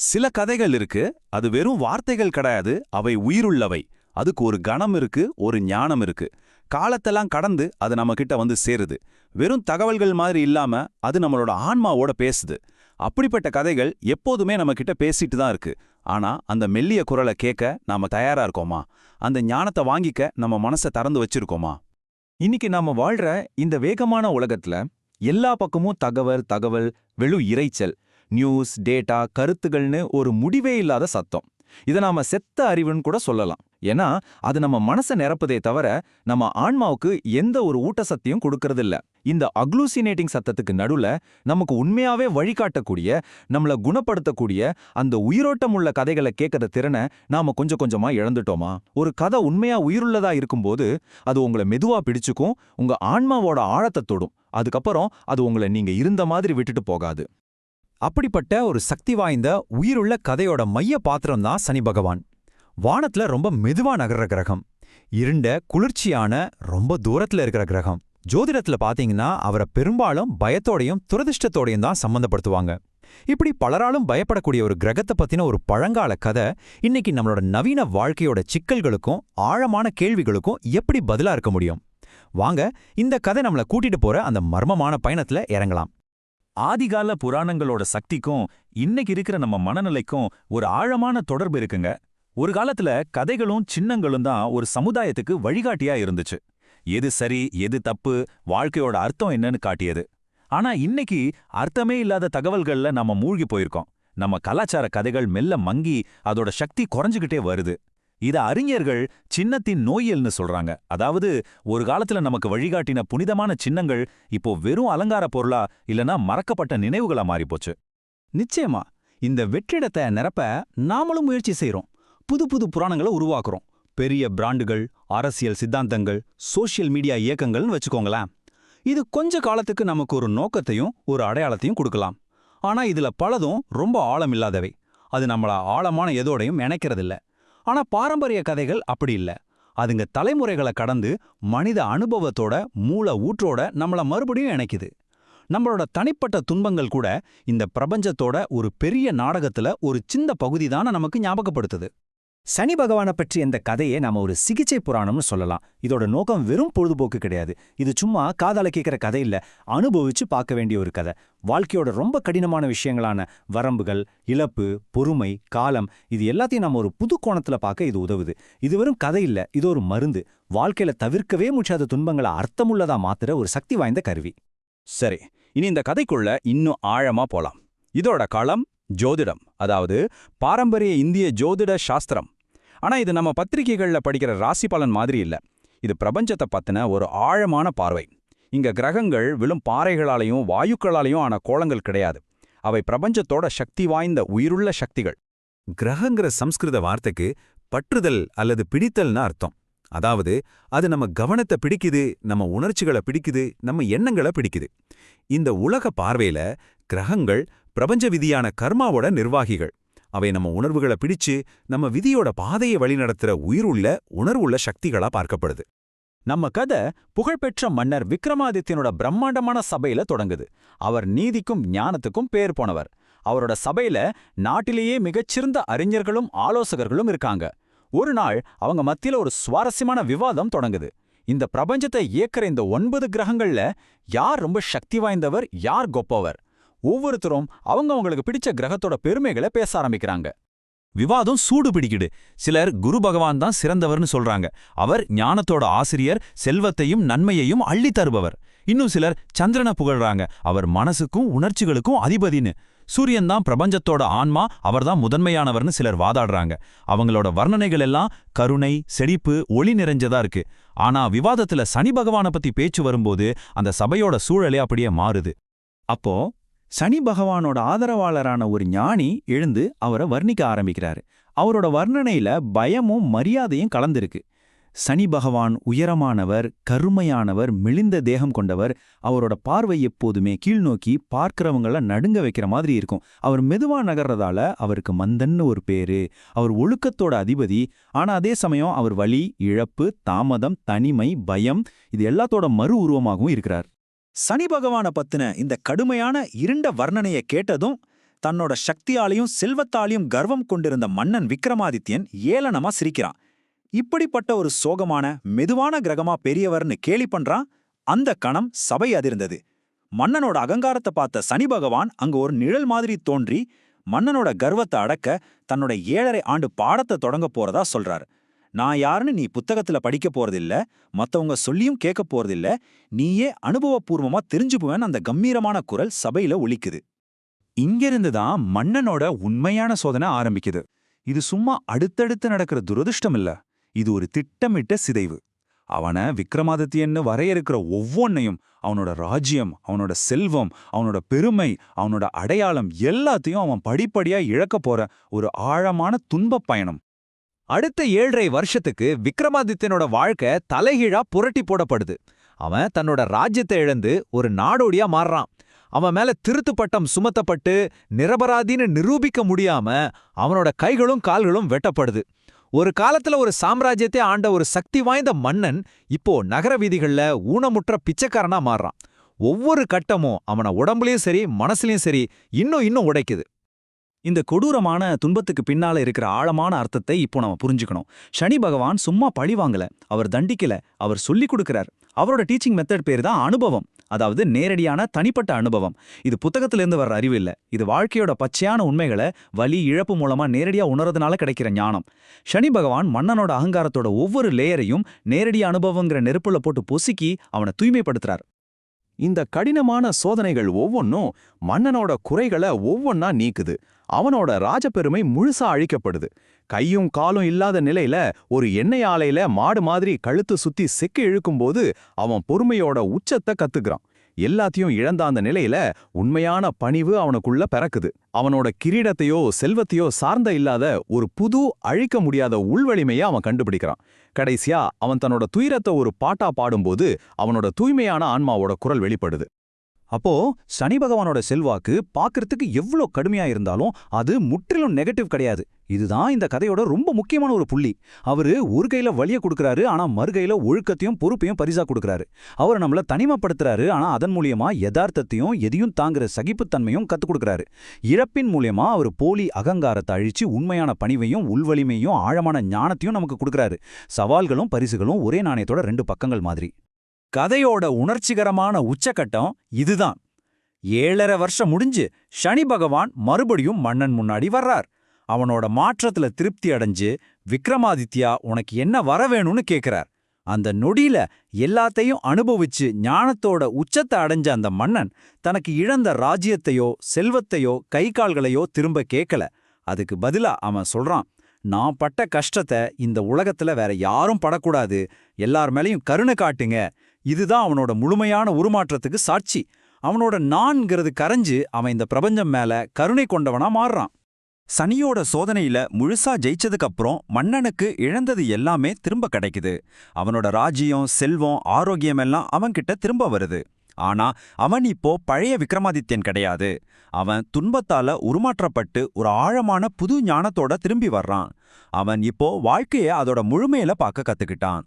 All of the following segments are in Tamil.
சில கதைகள் இருக்கு. அது வெறும் வார்த்தைகள் கிடையாது. அவை உயிருள்ளவை. அதுக்கு ஒரு கணம் இருக்கு ஒரு ஞானம் இருக்கு. காலத்தெல்லாம் கடந்து அது நம்ம கிட்ட வந்து சேருது. வெறும் தகவல்கள் மாதிரி இல்லாம அது நம்மளோட ஆன்மாவோட பேசுது. அப்படிப்பட்ட கதைகள் எப்போதுமே நம்ம கிட்ட பேசிட்டு தான் இருக்கு. ஆனா அந்த மெல்லிய குரலை கேட்க நாம தயாரா இருக்கோமா? அந்த ஞானத்தை வாங்கிக்க நம்ம மனசை திறந்து வச்சிருக்கோமா? இன்னைக்கு நாம வாழ்ற இந்த வேகமான உலகத்துல எல்லா பக்கமும் தகவல் தகவல் வெளும் இரைச்சல் நியூஸ் டேட்டா கருத்துகள்னு ஒரு முடிவே இல்லாத சத்தம். இதை நாம செத்த அறிவுன்னு கூட சொல்லலாம். ஏன்னா அது நம்ம மனசை நிரப்புதே தவிர நம்ம ஆன்மாவுக்கு எந்த ஒரு ஊட்டசத்தையும் கொடுக்கறதில்ல. இந்த அக்ளூசினேட்டிங் சத்தத்துக்கு நடுவுல நமக்கு உண்மையாவே வழிகாட்டக்கூடிய நம்மள குணப்படுத்தக்கூடிய அந்த உயிரோட்டம் உள்ள கதைகளை கேட்கற திறனை நாம கொஞ்சம் கொஞ்சமா இழந்துட்டோமா? ஒரு கதை உண்மையா உயிருள்ளதா இருக்கும்போது அது உங்களை மெதுவா பிடிச்சுக்கும் உங்க ஆன்மாவோட ஆழத்தை தொடும். அதுக்கப்புறம் அது உங்களை நீங்க இருந்த மாதிரி விட்டுட்டு போகாது. அப்படிப்பட்ட ஒரு சக்தி வாய்ந்த உயிருள்ள கதையோட மைய பாத்திரம் தான் சனி பகவான். வானத்துல ரொம்ப மெதுவா நகர்ற கிரகம். இருண்ட குளிர்ச்சியான ரொம்ப தூரத்துல இருக்கிற கிரகம். ஜோதிடத்துல பாத்தீங்கன்னா அவரை பெரும்பாலும் பயத்தோடையும் துரதிர்ஷ்டத்தோடையும் தான் சம்பந்தப்படுத்துவாங்க. இப்படி பலராலும் பயப்படக்கூடிய ஒரு கிரகத்தை பத்தின ஒரு பழங்கால கதை இன்னைக்கு நம்மளோட நவீன வாழ்க்கையோட சிக்கல்களுக்கும் ஆழமான கேள்விகளுக்கும் எப்படி பதிலா இருக்க முடியும்? வாங்க இந்த கதை நம்மள கூட்டிட்டு போற அந்த மர்மமான பயணத்துல இறங்கலாம். ஆதிகால புராணங்களோட சக்திக்கும் இன்னைக்கு இருக்கிற நம்ம மனநிலைக்கும் ஒரு ஆழமான தொடர்பு இருக்குங்க. ஒரு காலத்துல கதைகளும் சின்னங்களும் தான் ஒரு சமுதாயத்துக்கு வழிகாட்டியா இருந்துச்சு. எது சரி எது தப்பு வாழ்க்கையோட அர்த்தம் என்னன்னு காட்டியது. ஆனா இன்னைக்கு அர்த்தமே இல்லாத தகவல்கள்ல நம்ம மூழ்கி போயிருக்கோம். நம்ம கலாச்சார கதைகள் மெல்ல மங்கி அதோட சக்தி குறைஞ்சுகிட்டே வருது. இத அறிஞர்கள் சின்னத்தின் நோயல்னு சொல்றாங்க. அதாவது ஒரு காலத்துல நமக்கு வழிகாட்டின புனிதமான சின்னங்கள் இப்போ வெறும் அலங்கார பொருளா இல்லனா மறக்கப்பட்ட நினைவுகளா மாறிப்போச்சு. நிச்சயமா இந்த வெற்றிடத்தை நிரப்ப நாமளும் முயற்சி செய்யறோம் புது புது புராணங்களை உருவாக்குறோம். பெரிய பிராண்டுகள் அரசியல் சித்தாந்தங்கள் சோஷியல் மீடியா இயக்கங்கள்னு வச்சுக்கோங்களேன். இது கொஞ்ச காலத்துக்கு நமக்கு ஒரு நோக்கத்தையும் ஒரு அடையாளத்தையும் கொடுக்கலாம். ஆனா இதுல பலதும் ரொம்ப ஆழமில்லாதவை. அது நம்மள ஆழமான எதோடையும் இணைக்கிறதில்ல. ஆனா பாரம்பரிய கதைகள் அப்படி இல்ல. அதுங்க தலைமுறைகளை கடந்து மனித அனுபவத்தோட மூல ஊற்றோட நம்மள மறுபடியும் இணைக்குது. நம்மளோட தனிப்பட்ட துன்பங்கள் கூட இந்த பிரபஞ்சத்தோட ஒரு பெரிய நாடகத்துல ஒரு சின்ன பகுதி தானே நமக்கு ஞாபகப்படுத்துது. சனி பகவானை பற்றி இந்த கதையை நாம ஒரு சிகிச்சை புராணம்னு சொல்லலாம். இதோட நோக்கம் வெறும் பொழுதுபோக்கு கிடையாது. இது சும்மா காதால கேட்கிற கதை இல்ல. அனுபவிச்சு பார்க்க வேண்டிய ஒரு கதை. வாழ்க்கையோட ரொம்ப கடினமான விஷயங்களான வரம்புகள் இழப்பு பொறுமை காலம் இது எல்லாத்தையும் நம்ம ஒரு புது கோணத்துல பார்க்க இது உதவுது. இது வெறும் கதை இல்ல. இது ஒரு மருந்து. வாழ்க்கையில தவிர்க்கவே முடியாத துன்பங்களை அர்த்தமுள்ளதா மாத்துற ஒரு சக்தி வாய்ந்த கருவி. சரி. இனி இந்த கதைக்குள்ள இன்னும் ஆழமா போலாம். இதோட களம் ஜோதிடம் அதாவது பாரம்பரிய இந்திய ஜோதிட சாஸ்திரம். ஆனா இது நம்ம பத்திரிகைகள்ல படிக்கிற ராசி பலன் மாதிரி இல்ல. இது பிரபஞ்சத்தை பற்றின ஒரு ஆழமான பார்வை. இங்க கிரகங்கள் விழும் பாறைகளாலையும் வாயுக்களாலையும் ஆன கோலங்கள் கிடையாது. அவை பிரபஞ்சத்தோட சக்தி வாய்ந்த உயிருள்ள சக்திகள். கிரகங்கிற சம்ஸ்கிருத வார்த்தைக்கு பற்றுதல் அல்லது பிடித்தல்னு அர்த்தம். அதாவது அது நம்ம கவனத்தை பிடிக்குது நம்ம உணர்ச்சிகளை பிடிக்குது நம்ம எண்ணங்களை பிடிக்குது. இந்த உலக பார்வையில கிரகங்கள் பிரபஞ்ச விதியான கர்மாவோட நிர்வாகிகள். அவை நம்ம உணர்வுகளை பிடிச்சு நம்ம விதியோட பாதையை வழிநடத்துற உயிருள்ள உணர்வுள்ள சக்திகளா பார்க்கப்படுது. நம்ம கதை புகழ்பெற்ற மன்னர் விக்ரமாதித்யனோட பிரம்மாண்டமான சபையில தொடங்குது. அவர் நீதிக்கும் ஞானத்துக்கும் பேர் போனவர். அவரோட சபையில நாட்டிலேயே மிகச்சிறந்த அறிஞர்களும் ஆலோசகர்களும் இருக்காங்க. ஒரு நாள் அவங்க மத்தியில ஒரு சுவாரஸ்யமான விவாதம் தொடங்குது. இந்த பிரபஞ்சத்தை இயக்கிற இந்த ஒன்பது கிரகங்கள்ல யார் ரொம்ப சக்தி வாய்ந்தவர் யார் கொப்பவர்? ஒவ்வொருத்தரும் அவங்க அவங்களுக்கு பிடிச்ச கிரகத்தோட பெருமைகளை பேச ஆரம்பிக்கிறாங்க. விவாதம் சூடு பிடிக்குது. சிலர் குரு பகவான் தான் சிறந்தவர்னு சொல்றாங்க. அவர் ஞானத்தோட ஆசிரியர் செல்வத்தையும் நன்மையையும் அள்ளி தருபவர். இன்னும் சிலர் சந்திரனை புகழ்றாங்க. அவர் மனசுக்கும் உணர்ச்சிகளுக்கும் அதிபதின்னு. சூரியன் தான் பிரபஞ்சத்தோட ஆன்மா அவர்தான் முதன்மையானவர்னு சிலர் வாதாடுறாங்க. அவங்களோட வர்ணனைகள் எல்லாம் கருணை செழிப்பு ஒளி நிறைஞ்சதா இருக்கு. ஆனா விவாதத்துல சனி பகவானை பத்தி பேச்சு வரும்போது அந்த சபையோட சூழலே அப்படியே மாறுது. அப்போ சனி பகவானோட ஆதரவாளரான ஒரு ஞானி எழுந்து அவரை வர்ணிக்க ஆரம்பிக்கிறாரு. அவரோட வர்ணனையில பயமும் மரியாதையும் கலந்திருக்கு. சனி பகவான் உயரமானவர் கருமையானவர் மெலிந்த தேகம் கொண்டவர் அவரோட பார்வை எப்போதுமே கீழ்நோக்கி பார்க்கறவங்கள நடுங்க வைக்கிற மாதிரி இருக்கும். அவர் மெதுவா நகர்றதால அவருக்கு மந்தன்னு ஒரு பேரு அவர் ஒழுக்கத்தோட அதிபதி ஆனா அதே சமயம் அவர் வலி இழப்பு தாமதம் தனிமை பயம் இது எல்லாத்தோட மறு உருவமாகவும் இருக்கிறார். சனி பகவான பத்தின இந்த கடுமையான இருண்ட வர்ணனையை கேட்டதும் தன்னோட சக்தியாலையும் செல்வத்தாலையும் கர்வம் கொண்டிருந்த மன்னன் விக்ரமாதித்யன் ஏளனமா சிரிக்கிறான். இப்படிப்பட்ட ஒரு சோகமான மெதுவான கிரகமா பெரியவர்னு கேலி பண்றான் அந்த கணம் சபை அதிர்ந்தது. மன்னனோட அகங்காரத்தை பார்த்த சனி பகவான் அங்க ஒரு நிழல் மாதிரி தோன்றி மன்னனோட கர்வத்தை அடக்க தன்னோட ஏழரை ஆண்டு பாடத்தை தொடங்க போறதா சொல்றாரு. நான் யாருன்னு நீ புத்தகத்துல படிக்க போறதில்ல மத்தவங்க சொல்லியும் கேட்க போறதில்ல நீயே அனுபவபூர்வமா தெரிஞ்சுப்புவேன் அந்த கம்பீரமான குரல் சபையில ஒழிக்குது இங்கிருந்து தான் மன்னனோட உண்மையான சோதனை ஆரம்பிக்குது. இது சும்மா அடுத்தடுத்து நடக்கிற துரதிருஷ்டம் இல்ல இது ஒரு திட்டமிட்ட சிதைவு. அவன விக்ரமாதித்யன்னு வரையறுக்கிற ஒவ்வொன்னையும் அவனோட ராஜ்யம் அவனோட செல்வம் அவனோட பெருமை அவனோட அடையாளம் எல்லாத்தையும் அவன் படிப்படியா இழக்க போற ஒரு ஆழமான துன்பப் பயணம். அடுத்த ஏழரை வருஷத்துக்கு விக்ரமாதித்யனோட வாழ்க்கை தலைகீழா புரட்டி போடப்படுது. அவன் தன்னோட ராஜ்யத்தை இழந்து ஒரு நாடோடியா மாறுறான். அவன் மேல திருத்து பட்டம் சுமத்தப்பட்டு நிரபராதின்னு நிரூபிக்க முடியாம அவனோட கைகளும் கால்களும் வெட்டப்படுது. ஒரு காலத்துல ஒரு சாம்ராஜ்யத்தை ஆண்ட ஒரு சக்தி வாய்ந்த மன்னன் இப்போ நகர வீதிகள்ல ஊனமுற்ற பிச்சைக்காரனா மாறுறான். ஒவ்வொரு கட்டமும் அவன உடம்புலயும் சரி மனசுலயும் சரி இன்னும் இன்னும் உடைக்குது. இந்த கொடூரமான துன்பத்துக்கு பின்னால இருக்கிற ஆழமான அர்த்தத்தை இப்போ நம்ம புரிஞ்சுக்கணும். சனி பகவான் சும்மா பழி வாங்கல. அவர் தண்டிக்கல. அவர் சொல்லிக் கொடுக்கிறார். அவரோட டீச்சிங் மெத்தட் பேர் தான் அனுபவம். அதாவது நேரடியான தனிப்பட்ட அனுபவம். இது புத்தகத்திலிருந்து வர்ற அறிவு இல்ல. இது வாழ்க்கையோட பச்சையான உண்மைகளை வலி இழப்பு மூலமா நேரடியா உணர்றதுனால கிடைக்கிற ஞானம். சனி பகவான் மன்னனோட அகங்காரத்தோட ஒவ்வொரு லேயரையும் நேரடி அனுபவங்கிற நெருப்புல போட்டு பொசுக்கி அவனை தூய்மைப்படுத்துறார். இந்த கடினமான சோதனைகள் ஒவ்வொன்றும் மன்னனோட குறைகளை ஒவ்வொன்னா நீக்குது. அவனோட ராஜபெருமை முழுசா அழிக்கப்படுது. கையும் காலும் இல்லாத நிலையில ஒரு எண்ணெய் ஆலையில மாடு மாதிரி கழுத்து சுத்தி செக்கு இழுக்கும்போது அவன் பொறுமையோட உச்சத்தை கத்துக்கிறான். எல்லாத்தையும் இழந்த அந்த நிலையில உண்மையான பணிவு அவனுக்குள்ள பிறக்குது. அவனோட கிரீடத்தையோ செல்வத்தையோ சார்ந்த இல்லாத ஒரு புது அழிக்க முடியாத உள்வலிமையை அவன் கண்டுபிடிக்கிறான். கடைசியா அவன் தன்னோட துயரத்தை ஒரு பாட்டா பாடும்போது அவனோட தூய்மையான ஆன்மாவோட குரல் வெளிப்படுது. அப்போ சனி பகவானோட செல்வாக்கு பார்க்கறதுக்கு எவ்வளோ கடுமையா இருந்தாலும் அது முற்றிலும் நெகட்டிவ் கிடையாது. இதுதான் இந்த கதையோட ரொம்ப முக்கியமான ஒரு புள்ளி. அவரு ஒரு கையில வலிய கொடுக்கறாரு ஆனா மறுகையில ஒழுக்கத்தையும் பொறுப்பையும் பரிசா கொடுக்கறாரு. அவர் நம்மள தனிமப்படுத்துறாரு ஆனா அதன் மூலியமா யதார்த்தத்தையும் எதையும் தாங்குற சகிப்புத்தன்மையும் கத்துக் கொடுக்கறாரு. இழப்பின் மூலியமா அவர் போலி அகங்காரத்தை அழிச்சு உண்மையான பணிவையும் உள்வலிமையும் ஆழமான ஞானத்தையும் நமக்கு கொடுக்கறாரு. சவால்களும் பரிசுகளும் ஒரே நாணயத்தோட ரெண்டு பக்கங்கள் மாதிரி. கதையோட உணர்ச்சிகரமான உச்சக்கட்டம் இதுதான். ஏழரை வருஷம் முடிஞ்சு சனி பகவான் மறுபடியும் மன்னன் முன்னாடி வர்றார். அவனோட மாற்றத்துல திருப்தி அடைஞ்சு விக்ரமாதித்யா உனக்கு என்ன வர வேணும்னு கேக்குறார். அந்த நொடியில எல்லாத்தையும் அனுபவிச்சு ஞானத்தோட உச்சத்தை அடைஞ்ச அந்த மன்னன் தனக்கு இழந்த ராஜ்யத்தையோ செல்வத்தையோ கை கால்களையோ திரும்ப கேட்கல அதுக்கு பதிலா அவன் சொல்றான் நான் பட்ட கஷ்டத்தை இந்த உலகத்துல வேற யாரும் படக்கூடாது. எல்லார் மேலயும் கருணை காட்டுங்க. இதுதான் அவனோட முழுமையான உருமாற்றத்துக்கு சாட்சி. அவனோட நான்கிறது கரைஞ்சு அவன் இந்த பிரபஞ்சம் மேல கருணை கொண்டவனா மாறுறான். சனியோட சோதனையில முழுசா ஜெயிச்சதுக்கு அப்புறம் மன்னனுக்கு இழந்தது எல்லாமே திரும்ப கிடைக்குது. அவனோட ராஜ்யம் செல்வம் ஆரோக்கியம் எல்லாம் அவன்கிட்ட திரும்ப வருது. ஆனா அவன் இப்போ பழைய விக்ரமாதித்யன் கிடையாது. அவன் துன்பத்தால உருமாற்றப்பட்டு ஒரு ஆழமான புது ஞானத்தோட திரும்பி வர்றான். அவன் இப்போ வாழ்க்கைய அதோட முழுமையில பார்க்க கத்துக்கிட்டான்.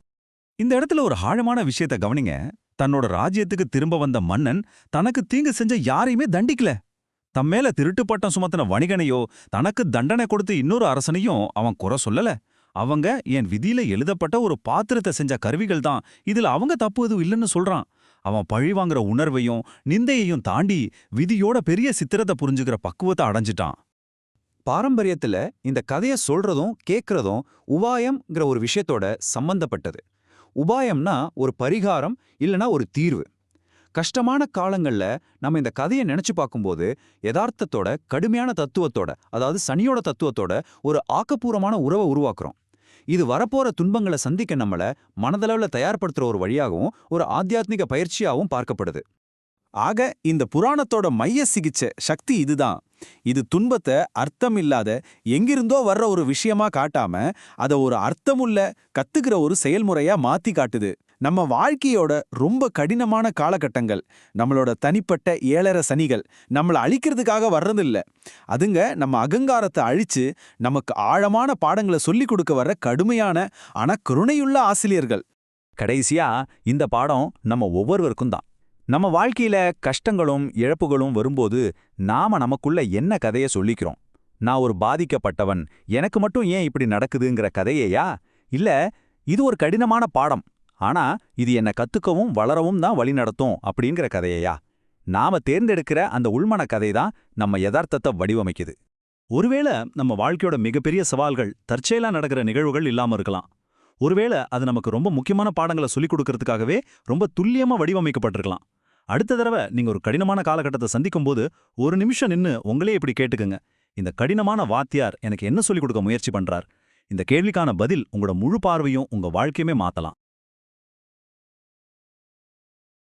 இந்த இடத்துல ஒரு ஆழமான விஷயத்த கவனிங்க. தன்னோட ராஜ்யத்துக்கு திரும்ப வந்த மன்னன் தனக்கு தீங்கு செஞ்ச யாரையுமே தண்டிக்கல. தம் மேல திருட்டு பட்டம் சுமத்தின வணிகனையோ தனக்கு தண்டனை கொடுத்து இன்னொரு அரசனையும் அவன் குறை சொல்லல. அவங்க என் விதியில எழுதப்பட்ட ஒரு பாத்திரத்தை செஞ்ச கருவிகள் தான். இதுல அவங்க தப்பு எதுவும் இல்லைன்னு சொல்றான். அவன் பழி வாங்குற உணர்வையும் நிந்தையையும் தாண்டி விதியோட பெரிய சித்திரத்தை புரிஞ்சுக்கிற பக்குவத்தை அடைஞ்சிட்டான். பாரம்பரியத்துல இந்த கதைய சொல்றதும் கேட்கறதும் உபாயம்ங்கிற ஒரு விஷயத்தோட சம்பந்தப்பட்டது. உபாயம்னா ஒரு பரிகாரம் இல்லனா ஒரு தீர்வு. கஷ்டமான காலங்கள்ல நம்ம இந்த கதையை நினைச்சு பார்க்கும்போது யதார்த்தத்தோட கடுமையான தத்துவத்தோட அதாவது சனியோட தத்துவத்தோட ஒரு ஆக்கப்பூர்வமான உறவை உருவாக்குறோம். இது வரப்போற துன்பங்களை சந்திக்க நம்மள மனதளவுல தயார்படுத்துற ஒரு வழியாகவும் ஒரு ஆத்தியாத்மிக பயிற்சியாகவும் பார்க்கப்படுது. ஆக இந்த புராணத்தோட மைய சிகிச்சை சக்தி இதுதான். இது துன்பத்தை அர்த்தமில்லாத எங்கிருந்தோ வர்ற ஒரு விஷயமா காட்டாம அத ஒரு அர்த்தமுள்ள கத்துக்கிற ஒரு செயல்முறையா மாத்தி காட்டுது. நம்ம வாழ்க்கையோட ரொம்ப கடினமான காலகட்டங்கள் நம்மளோட தனிப்பட்ட ஏழரை சனிகள் நம்மளை அழிக்கிறதுக்காக வர்றதில்ல. அதுங்க நம்ம அகங்காரத்தை அழிச்சு நமக்கு ஆழமான பாடங்களை சொல்லிக் கொடுக்க வர்ற கடுமையான ஆனால் கருணையுள்ள ஆசிரியர்கள். கடைசியா இந்த பாடம் நம்ம ஒவ்வொருவருக்கும் தான். நம்ம வாழ்க்கையில கஷ்டங்களும் இழப்புகளும் வரும்போது நாம நமக்குள்ள என்ன கதைய சொல்லிக்கிறோம்? நான் ஒரு பாதிக்கப்பட்டவன் எனக்கு மட்டும் ஏன் இப்படி நடக்குதுங்கிற கதையையா? இல்ல இது ஒரு கடினமான பாடம் ஆனா இது என்ன கத்துக்கவும் வளரவும் தான் வழி நடத்தும் அப்படிங்கிற கதையையா? நாம தேர்ந்தெடுக்கிற அந்த உள்மன கதை தான் நம்ம யதார்த்தத்தை வடிவமைக்குது. ஒருவேளை நம்ம வாழ்க்கையோட மிகப்பெரிய சவால்கள் தற்செயலா நடக்கிற நிகழ்வுகள் இல்லாம இருக்கலாம். ஒருவேளை அது நமக்கு ரொம்ப முக்கியமான பாடங்களை சொல்லிக் கொடுக்கறதுக்காகவே ரொம்ப துல்லியமா வடிவமைக்கப்பட்டிருக்கலாம். அடுத்த தடவை நீங்க ஒரு கடினமான காலகட்டத்தை சந்திக்கும் போது ஒரு நிமிஷம் நின்னு உங்களே இப்படி கேட்டுக்கங்க. இந்த கடினமான வாத்தியார் எனக்கு என்ன சொல்லிக் கொடுக்க முயற்சி பண்றார்? இந்த கேள்விக்கான பதில் உங்களோட முழு பார்வையும் உங்க வாழ்க்கையுமே மாத்தலாம்.